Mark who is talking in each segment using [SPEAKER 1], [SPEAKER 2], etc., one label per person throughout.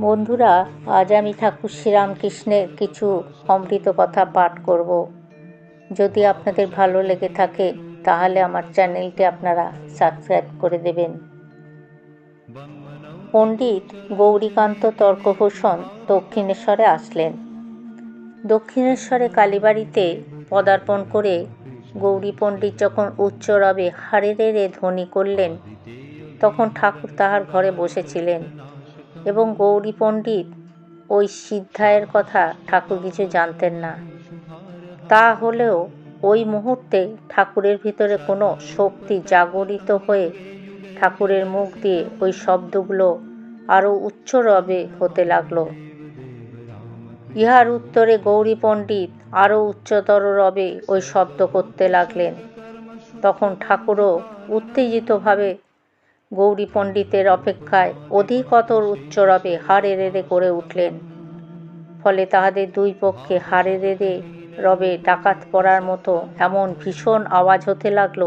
[SPEAKER 1] বন্ধুরা, আজ আমি ঠাকুর শ্রীরামকৃষ্ণের কিছু অমৃত কথা পাঠ করব। যদি আপনাদের ভালো লেগে থাকে, তাহলে আমার চ্যানেলটি আপনারা সাবস্ক্রাইব করে দেবেন। পণ্ডিত গৌরীকান্ত তর্কভূষণ দক্ষিণেশ্বরে আসলেন। দক্ষিণেশ্বরে কালীবাড়িতে পদার্পণ করে গৌরী পণ্ডিত যখন উচ্চ রবে হারে রে ধ্বনি করলেন, তখন ঠাকুর তাহার ঘরে বসেছিলেন। এবং গৌরী পণ্ডিত ওই সিদ্ধায়ের কথা ঠাকুর কিছু জানতেন না। তা হলেও ওই মুহূর্তে ঠাকুরের ভিতরে কোনো শক্তি জাগরিত হয়ে ঠাকুরের মুখ দিয়ে ওই শব্দগুলো আরও উচ্চ রবে হতে লাগল। ইহার উত্তরে গৌরী পণ্ডিত আরও উচ্চতর রবে ওই শব্দ করতে লাগলেন। তখন ঠাকুরও উত্তেজিতভাবে গৌরী পণ্ডিতের অপেক্ষায় অধিকতর উচ্চরবে হারে রেড়ে করে উঠলেন। ফলে তাহাদের দুই পক্ষে হারে রেড়ে রবে ডাকাত পড়ার মতো এমন ভীষণ আওয়াজ হতে লাগল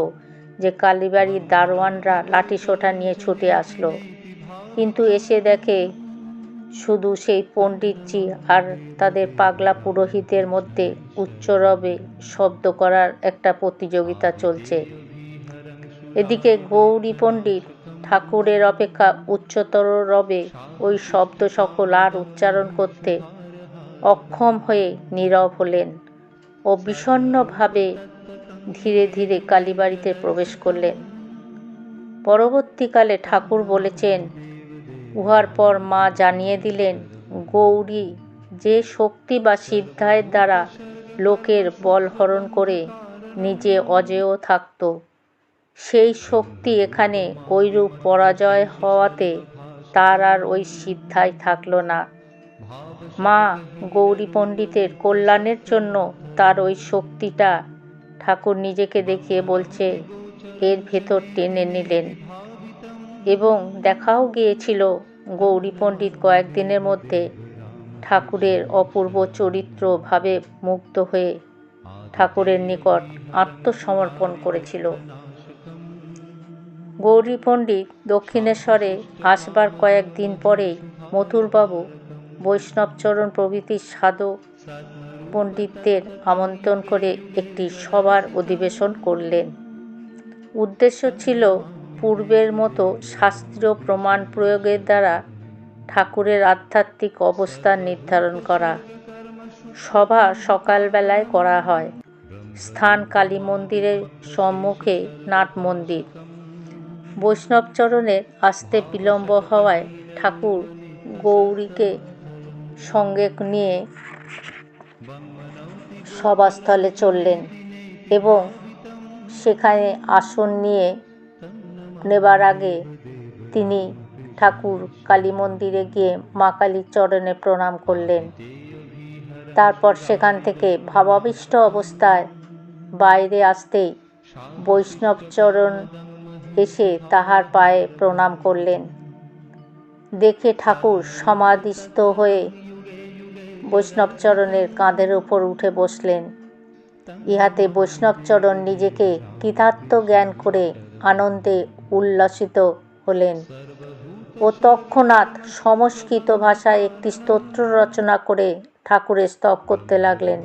[SPEAKER 1] যে কালীবাড়ির দারোয়ানরা লাঠিসোঁটা নিয়ে ছুটে আসলো। কিন্তু এসে দেখে শুধু সেই পণ্ডিতজি আর তাদের পাগলা পুরোহিতের মধ্যে উচ্চরবে শব্দ করার একটা প্রতিযোগিতা চলছে। এদিকে গৌরী পণ্ডিত ঠাকুরের অপেক্ষা উচ্চতর রবে ওই শব্দ সকল আর উচ্চারণ করতে অক্ষম হয়ে নীরব হলেন ও বিষণ্নভাবে ধীরে ধীরে কালীবাড়িতে প্রবেশ করলেন। পরবর্তীকালে ঠাকুর বলেছেন, উহার পর মা জানিয়ে দিলেন, গৌরী, যে শক্তি বা সিদ্ধায়ের দ্বারা লোকের বল হরণ করে নিজে অজেয় থাকত সেই শক্তি এখানে ওইরূপ পরাজয় হওয়াতে তার আর ওই সিদ্ধায় থাকল না। মা গৌরী পণ্ডিতের কল্যাণের জন্য তার ওই শক্তিটা ঠাকুর নিজেকে দেখিয়ে বলছে, এর ভেতর টেনে নিলেন। এবং দেখাও গিয়েছিল গৌরী পণ্ডিত কয়েকদিনের মধ্যে ঠাকুরের অপূর্ব চরিত্র ভাবে মুগ্ধ হয়ে ঠাকুরের নিকট আত্মসমর্পণ করেছিল। গৌরী পণ্ডিত দক্ষিণেশ্বরে আসবার কয়েকদিন পরেই মথুরবাবু বৈষ্ণবচরণ প্রভৃতির সাধক পণ্ডিতদের আমন্ত্রণ করে একটি সভার অধিবেশন করলেন। উদ্দেশ্য ছিল পূর্বের মতো শাস্ত্রীয় প্রমাণ প্রয়োগের দ্বারা ঠাকুরের আধ্যাত্মিক অবস্থান নির্ধারণ করা। সভা সকালবেলায় করা হয়। স্থান কালী মন্দিরের সম্মুখে নাট মন্দির। বৈষ্ণবচরণের আসতে বিলম্ব হওয়ায় ঠাকুর গৌরীকে সঙ্গে নিয়ে সভাস্থলে চললেন এবং সেখানে আসন নিয়ে নেবার আগে তিনি ঠাকুর কালী মন্দিরে গিয়ে মা কালীর চরণে প্রণাম করলেন। তারপর সেখান থেকে ভাবাবিষ্ট অবস্থায় বাইরে আসতেই বৈষ্ণবচরণ এসে তাহার পায়ে প্রণাম করলেন। দেখে ঠাকুর সমাধিস্থ হয়ে বৈষ্ণবচরণের কাঁধের উপর উঠে বসলেন। ইহাতে বৈষ্ণবচরণ নিজেকে কৃতার্থ জ্ঞান করে আনন্দে উল্লসিত হলেন। ও তৎক্ষণাৎ সংস্কৃত ভাষায় একটি স্তোত্র রচনা করে ঠাকুরের স্তব করতে লাগলেন।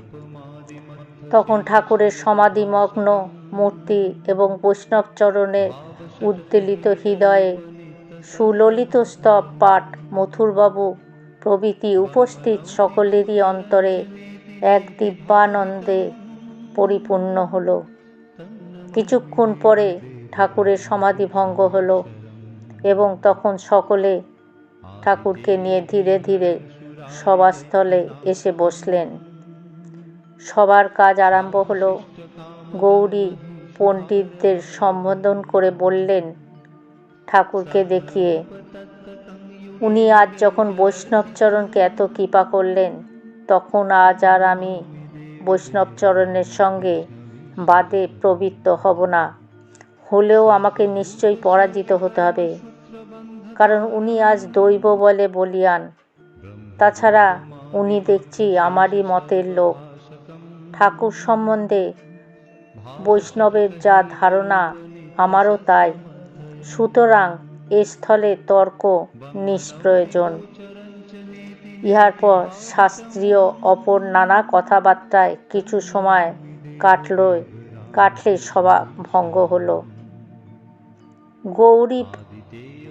[SPEAKER 1] তখন ঠাকুরের সমাধিমগ্ন মূর্তি এবং বৈষ্ণবচরণের উদ্বেলিত হৃদয়ে সুললিত স্তব পাঠ মথুরবাবু প্রভৃতি উপস্থিত সকলেরই অন্তরে এক দিব্যানন্দে পরিপূর্ণ হল। কিছুক্ষণ পরে ঠাকুরের সমাধি ভঙ্গ হলো এবং তখন সকলে ঠাকুরকে নিয়ে ধীরে ধীরে সভাস্থলে এসে বসলেন। সবার কাজ আরম্ভ হলো গৌরী পণ্ডিতদের সম্বোধন করে বললেন, ঠাকুরকে দেখিয়ে, উনি আজ যখন বৈষ্ণবচরণকে এত কৃপা করলেন, তখন আজ আর আমি বৈষ্ণবচরণের সঙ্গে বাদে প্রবৃত্ত হব না। হলেও আমাকে নিশ্চয়ই পরাজিত হতে হবে। কারণ উনি আজ দৈব বলে বলিয়ান। তাছাড়া উনি দেখছি আমারই মতের লোক। ঠাকুর সম্বন্ধে বৈষ্ণবের যা ধারণা, আমারও তাই। সুতরাং এ স্থলে তর্ক নিষ্প্রয়োজন। ইহার পর শাস্ত্রীয় অপর নানা কথাবার্তায় কিছু সময় কাটল কাটলে সভা ভঙ্গ হল। গৌরী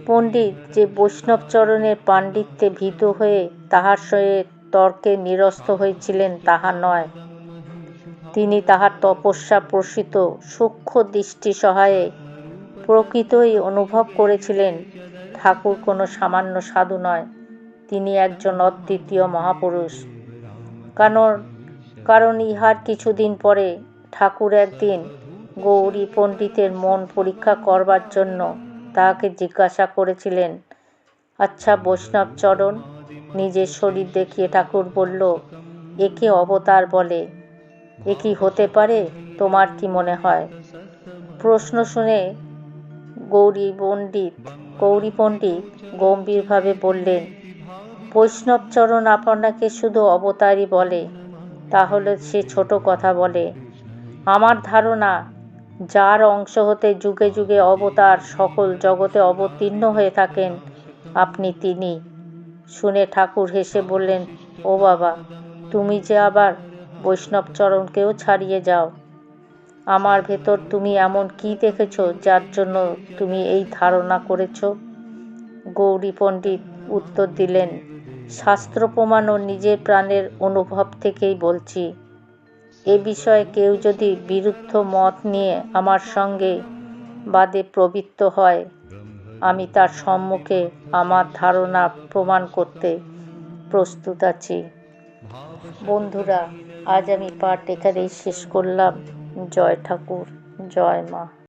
[SPEAKER 1] পণ্ডিত যে বৈষ্ণবচরণের পাণ্ডিত্যে ভীত হয়ে তাহার সহিত তর্কে নিরস্ত হয়েছিলেন তাহা নয়। তিনি তাহার তপস্যা প্রসিত সূক্ষ্ম দৃষ্টি সহায়ে প্রকৃতই অনুভব করেছিলেন, ঠাকুর কোনো সামান্য সাধু নয়, তিনি একজন অদ্বিতীয় মহাপুরুষ। কারণ কারণ ইহার কিছুদিন পরে ঠাকুর একদিন গৌরী পণ্ডিতের মন পরীক্ষা করবার জন্য তাহাকে জিজ্ঞাসা করেছিলেন আচ্ছা বৈষ্ণবচরণ নিজের শরীর দেখিয়ে ঠাকুর বলল, একে অবতার বলে এ কি হতে পারে? তোমার কি মনে হয়? প্রশ্ন শুনে গৌরী পণ্ডিত গৌরী পণ্ডিত গম্ভীরভাবে বললেন বৈষ্ণবচরণ আপনাকে শুধু অবতারই বলে। তাহলে সে ছোট কথা বলে। আমার ধারণা, যার অংশ হতে যুগে যুগে অবতার সকল জগতে অবতীর্ণ হয়ে থাকেন, আপনি তিনি। শুনে ঠাকুর হেসে বললেন, ও বাবা, তুমি যে আবার বৈষ্ণবচরণকেও ছাড়িয়ে যাও। আমার ভেতর তুমি এমন কি দেখেছ যার জন্য তুমি এই ধারণা করেছ? গৌরী পণ্ডিত উত্তর দিলেন, শাস্ত্র প্রমাণ ও নিজের প্রাণের অনুভব থেকেই বলছি। এ বিষয়ে কেউ যদি বিরুদ্ধ মত নিয়ে আমার সঙ্গে বাদে প্রবৃত্ত হয়, আমি তার সম্মুখে আমার ধারণা প্রমাণ করতে প্রস্তুত আছি। বন্ধুরা আজ আমি পাঠ এখানেই শেষ করলাম। জয় ঠাকুর জয় মা।